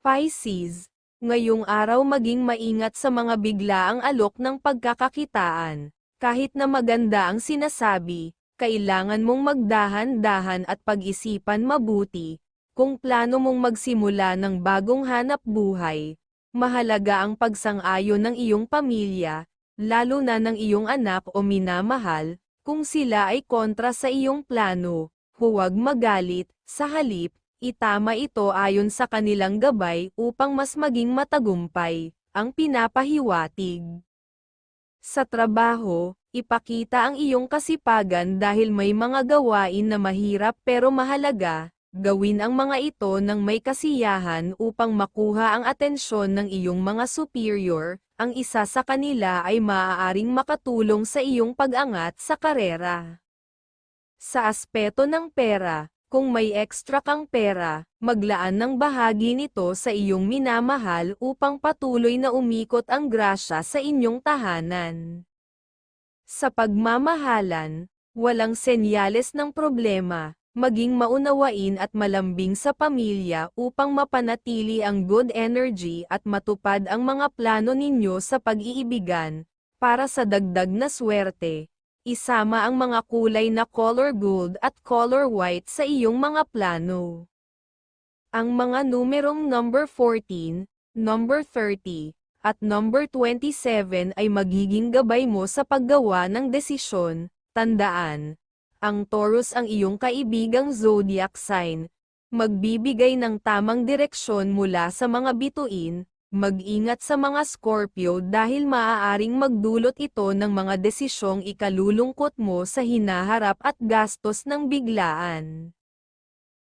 Pisces, ngayong araw maging maingat sa mga biglaang alok ng pagkakakitaan. Kahit na maganda ang sinasabi, kailangan mong magdahan-dahan at pag-isipan mabuti. Kung plano mong magsimula ng bagong hanap buhay, mahalaga ang pagsang-ayon ng iyong pamilya, lalo na ng iyong anak o minamahal, kung sila ay kontra sa iyong plano, huwag magalit, sa halip, itama ito ayon sa kanilang gabay upang mas maging matagumpay, ang pinapahiwatig. Sa trabaho, ipakita ang iyong kasipagan dahil may mga gawain na mahirap pero mahalaga, gawin ang mga ito ng may kasiyahan upang makuha ang atensyon ng iyong mga superior, ang isa sa kanila ay maaaring makatulong sa iyong pag-angat sa karera. Sa aspeto ng pera, kung may extra kang pera, maglaan ng bahagi nito sa iyong minamahal upang patuloy na umikot ang grasya sa inyong tahanan. Sa pagmamahalan, walang senyales ng problema, maging maunawain at malambing sa pamilya upang mapanatili ang good energy at matupad ang mga plano ninyo sa pag-iibigan, para sa dagdag na swerte. Isama ang mga kulay na color gold at color white sa iyong mga plano. Ang mga numerong number 14, number 30, at number 27 ay magiging gabay mo sa paggawa ng desisyon, tandaan, ang Taurus ang iyong kaibigang zodiac sign, magbibigay ng tamang direksyon mula sa mga bituin, mag-ingat sa mga Scorpio dahil maaaring magdulot ito ng mga desisyong ikalulungkot mo sa hinaharap at gastos ng biglaan.